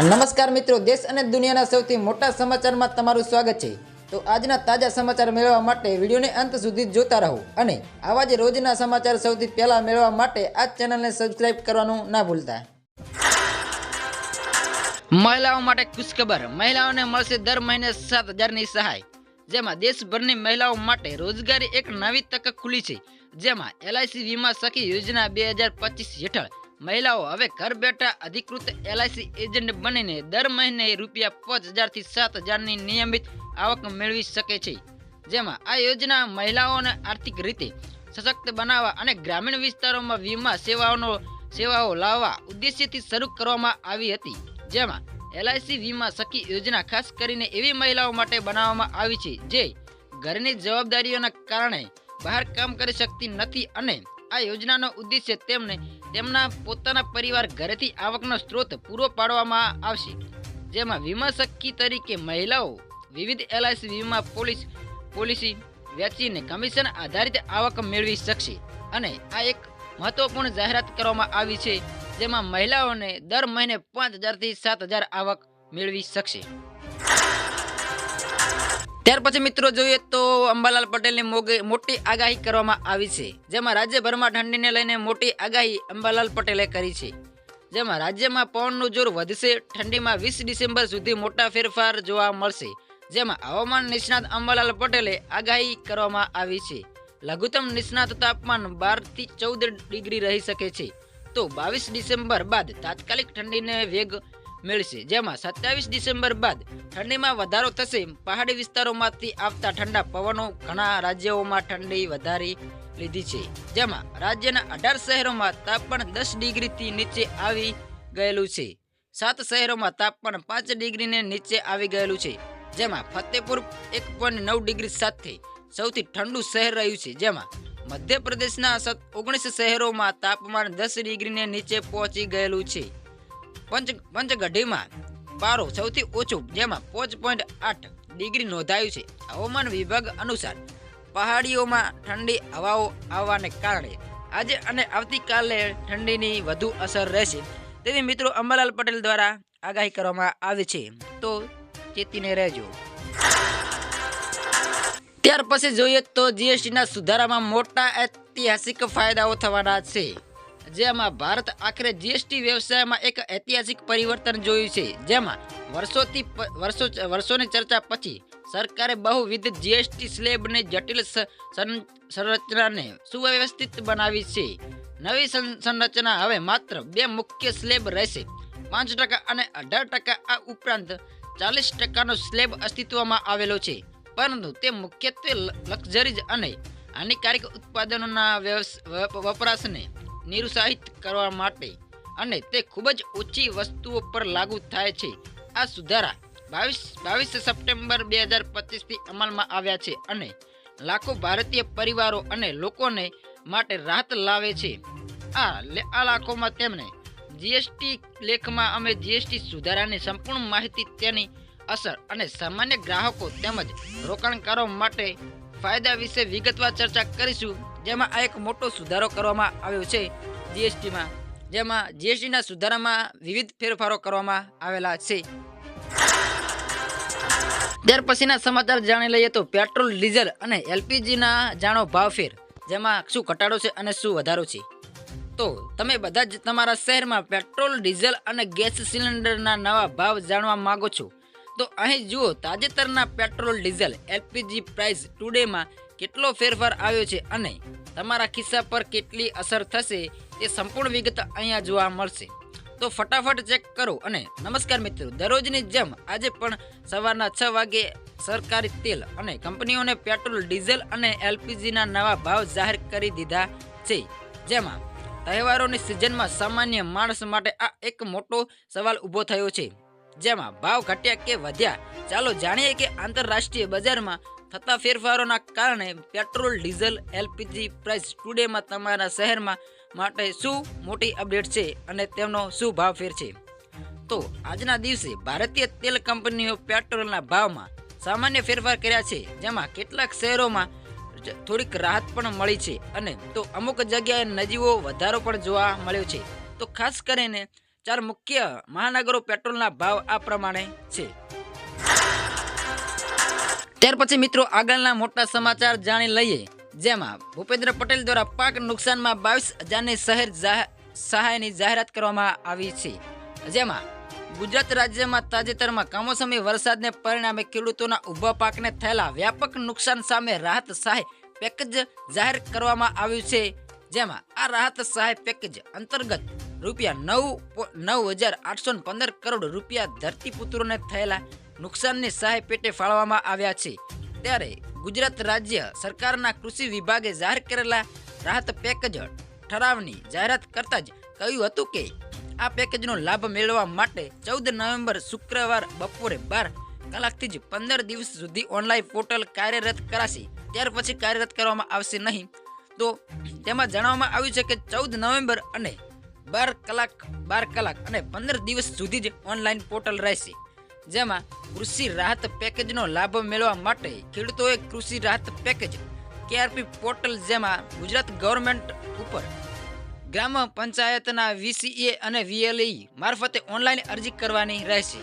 નમસ્કાર મિત્રો, દેશ અને દુનિયાના સૌથી મોટા સમાચારમાં તમારું સ્વાગત છે. તો આજના તાજા સમાચાર મેળવવા માટે વિડીયોને અંત સુધી જોતા રહો અને આવા જ રોજના સમાચાર સૌથી પહેલા મેળવવા માટે આ ચેનલને સબસ્ક્રાઇબ કરવાનું ના ભૂલતા. મહિલાઓ માટે ખુશખબર. મહિલાઓને મળશે દર મહિને સાત હજારની સહાય. જેમાં દેશભરની મહિલાઓ માટે રોજગારી એક નવી તક ખુલી છે. જેમાં એલઆઈસી વીમા સખી યોજના બે હજાર પચીસ હેઠળ મહિલાઓ હવે ઘર બેઠા અધિકૃત એલઆઈસી એજન્ટ બનીને દર મહિને રૂપિયા પાંચ હજારથી સાત હજારની નિયમિત આવક મેળવી શકે છે. જેમાં આ યોજના મહિલાઓને આર્થિક રીતે સશક્ત બનાવવા અને ગ્રામીણ વિસ્તારોમાં વીમા સેવાઓનો સેવાઓ લાવવા ઉદ્દેશ્યથી શરૂ કરવામાં આવી હતી. જેમાં એલઆઈસી વીમા સખી યોજના ખાસ કરીને એવી મહિલાઓ માટે બનાવવામાં આવી છે જે ઘરની જવાબદારીઓના કારણે બહાર કામ કરી શકતી નથી અને આ યોજનાનો ઉદ્દેશ્ય તેમને તેમના પોતાના પરિવાર ઘરેથી આવકનો સ્ત્રોત પૂરો પાડવામાં આવશે. જેમાં વીમા સખી તરીકે મહિલાઓ વિવિધ એલઆઈસી વીમા પોલિસ, પોલિસી વેચીને કમિશન આધારિત આવક મેળવી શકશે. અને આ એક મહત્વપૂર્ણ જાહેરાત કરવામાં આવી છે, જેમાં મહિલાઓને દર મહિને પાંચ હજારથી સાત હજાર આવક મેળવી શકશે. ત્યાર પછી મિત્રો જોઈએ તો અંબાલાલ પટેલની મોટી આગાહી કરવામાં આવી છે, જેમાં રાજ્યભરમાં ઠંડીને લઈને મોટી આગાહી અંબાલાલ પટેલે કરી છે. જેમાં રાજ્યમાં પવનનું જોર વધશે, ઠંડીમાં વીસ ડિસેમ્બર સુધી મોટા ફેરફાર જોવા મળશે, જેમાં હવામાન નિષ્ણાત અંબાલાલ પટેલે આગાહી કરવામાં આવી છે. લઘુત્તમ નિષ્ણાત તાપમાન બારથી ચૌદ ડિગ્રી રહી શકે છે. તો બાવીસ ડિસેમ્બર બાદ તાત્કાલિક ઠંડીને વેગ મેળશે, જેમાં સત્યાવીસ ડિસેમ્બર બાદ ઠંડીમાં વધારો થશે પહાડી વિસ્તારોમાંથી આવતા ઠંડા પવનો ઘણા રાજ્યોમાં ઠંડી વધારી લીધી છે. જેમાં રાજ્યના અઢાર શહેરોમાં તાપમાન દસ ડિગ્રીથી નીચે આવી ગયેલું છે. સાત શહેરોમાં તાપમાન પાંચ ડિગ્રીને નીચે આવી ગયેલું છે. જેમાં ફતેપુર એક પોઈન્ટ નવ ડિગ્રી સાથે સૌથી ઠંડુ શહેર રહ્યું છે. જેમાં મધ્યપ્રદેશના ઓગણીસ શહેરોમાં તાપમાન દસ ડિગ્રીને નીચે પહોંચી ગયેલું છે. પંચ પંચગઢીમાં પારો સૌથી ઓછો, જેમાં પાંચ પોઈન્ટ આઠ ડિગ્રી નોંધાયું છે. હવામાન વિભાગ અનુસાર પહાડીઓમાં ઠંડી હવાઓ આવવાને કારણે આજે અને આવતીકાલે ઠંડીની વધુ અસર રહેશે. તેવી મિત્રો, અંબાલાલ પટેલ દ્વારા આગાહી કરવામાં આવી છે. તો ચેતીને રહેજો. ત્યાર પછી જોઈએ તો જીએસટીના સુધારામાં મોટા ઐતિહાસિક ફાયદાઓ થવાના છે. જેમાં ભારત આખરે જીએસટી વ્યવસાયમાં એક ઐતિહાસિક પરિવર્તન જોયું છે. જેમાં વર્ષોથી વર્ષો, વર્ષોની ચર્ચા પછી સરકારે બહુવિધ જીએસટી સ્લેબની જટિલ સંરચનાને સુવ્યવસ્થિત બનાવી છે. નવી સંરચના હવે માત્ર બે મુખ્ય સ્લેબ રહેશે. પાંચ ટકા અને અઢાર ટકા આ ઉપરાંત ચાલીસ ટકાનો સ્લેબ અસ્તિત્વમાં આવેલો છે. પરંતુ તે મુખ્યત્વે લક્ઝરીઝ અને હાનિકારક ઉત્પાદનોના વપરાશને નિરુત્સાહિત કરવા માટે અને તે ખૂબ જ ઓછી વસ્તુઓ પર લાગુ થાય છે. આ સુધારા બાવીસ બાવીસ સપ્ટેમ્બર બે હજાર પચીસથી અમલમાં આવ્યા છે અને લાખો ભારતીય પરિવારો અને લોકોને માટે રાહત લાવે છે. આ આ લાખોમાં તેમને જીએસટી લેખમાં અમે જીએસટી સુધારાની સંપૂર્ણ માહિતી તેની અસર અને સામાન્ય ગ્રાહકો તેમજ રોકાણકારો માટે ફાયદા વિશે વિગતવાર ચર્ચા કરીશું. જેમાં આ એક મોટો સુધારો કરવામાં આવ્યો છે જીએસટીમાં, જેમાં જીએસટીના સુધારામાં વિવિધ ફેરફારો કરવામાં આવેલા છે. ત્યાર પછીના સમાચાર જાણી લઈએ તો પેટ્રોલ, ડીઝલ અને એલપીજીના જાણો ભાવ ફેર, જેમાં શું ઘટાડો છે અને શું વધારો છે. તો તમે બધા જ તમારા શહેરમાં પેટ્રોલ, ડીઝલ અને ગેસ સિલિન્ડરના નવા ભાવ જાણવા માંગો છો. તો અહીં જુઓ તાજેતરના પેટ્રોલ, ડીઝલ, એલપીજી પ્રાઇસ ટુડેમાં કેટલો ફેરફાર આવ્યો છે અને તમારા ખિસ્સા પર કેટલી અસર થશે તે સંપૂર્ણ વિગત અહીંયા જોવા મળશે. તો ફટાફટ ચેક કરો અને નમસ્કાર મિત્રો, દરરોજની જેમ આજે પણ સવારના છ વાગે સરકારી તેલ અને કંપનીઓને પેટ્રોલ, ડીઝલ અને એલપીજીના નવા ભાવ જાહેર કરી દીધા છે. જેમાં તહેવારોની સિઝનમાં સામાન્ય માણસ માટે આ એક મોટો સવાલ ઊભો થયો છે. જેમાં ભાવ ઘટ્યા કે વધ્યા, ચાલો જાણીએ કે આંતરરાષ્ટ્રીય બજારમાં થતા ફેરફારોના કારણે પેટ્રોલ, ડીઝલ, એલપીજી પ્રાઇસ ટુડેમાં તમારા શહેરમાં માટે શું મોટી અપડેટ છે અને તેમનો શું ભાવ ફેર છે? તો આજના દિવસે ભારતીય તેલ કંપનીઓ પેટ્રોલના ભાવમાં સામાન્ય ફેરફાર કર્યા છે, જેમાં કેટલાક શહેરોમાં થોડીક રાહત પણ મળી છે અને તો અમુક જગ્યાએ નજીવો વધારો પણ જોવા મળ્યો છે. તો ખાસ કરીને ચાર મુખ્ય મહાનગરો પેટ્રોલના ભાવ આ પ્રમાણે છે. ત્યાર પછી મિત્રો આગળના મોટા સમાચાર જાણી લઈએ. જેમાં ભૂપેન્દ્ર પટેલ દ્વારા પાક નુકસાનમાં બાવીસ હજારની શહેર સહાયની જાહેરાત કરવામાં આવી છે. જેમાં ગુજરાત રાજ્યમાં તાજેતરમાં કમોસમી વરસાદને પરિણામે ખેડૂતોના ઊભા પાકને થયેલા વ્યાપક નુકસાન સામે રાહત સહાય પેકેજ જાહેર કરવામાં આવ્યું છે. જેમાં આ રાહત સહાય પેકેજ અંતર્ગત રૂપિયા નવ નવ હજાર આઠસો પંદર કરોડ રૂપિયા ધરતીપુત્રોને થયેલા નુકસાનની સહાય પેટે ફાળવવામાં આવ્યા છે. ત્યારે ગુજરાત રાજ્ય સરકારના કૃષિ વિભાગે જાહેર કરેલા રાહત પેકેજ ઠરાવની જાહેરાત કરતા જ કહ્યું હતું કે, આ પેકેજનો લાભ મેળવવા માટે ચૌદ નવેમ્બર શુક્રવાર બપોરે બાર કલાકથી જ પંદર દિવસ સુધી ઓનલાઈન પોર્ટલ કાર્યરત કરાશે. ત્યાર પછી કાર્યરત કરવામાં આવશે નહીં. તો તેમાં જણાવવામાં આવ્યું છે કે, ચૌદ નવેમ્બર અને બાર કલાક બાર કલાક અને પંદર દિવસ સુધી જ ઓનલાઈન પોર્ટલ રહેશે. જેમાં કૃષિ રાહત પેકેજનો લાભ મેળવવા માટે ખેડૂતોએ કૃષિ રાહત પેકેજ, કેઆરપી પોર્ટલ જેમાં ગુજરાત ગવર્મેન્ટ ઉપર ગ્રામ પંચાયતના વીસીએ અને વીએલઈ મારફતે ઓનલાઈન અરજી કરવાની રહેશે.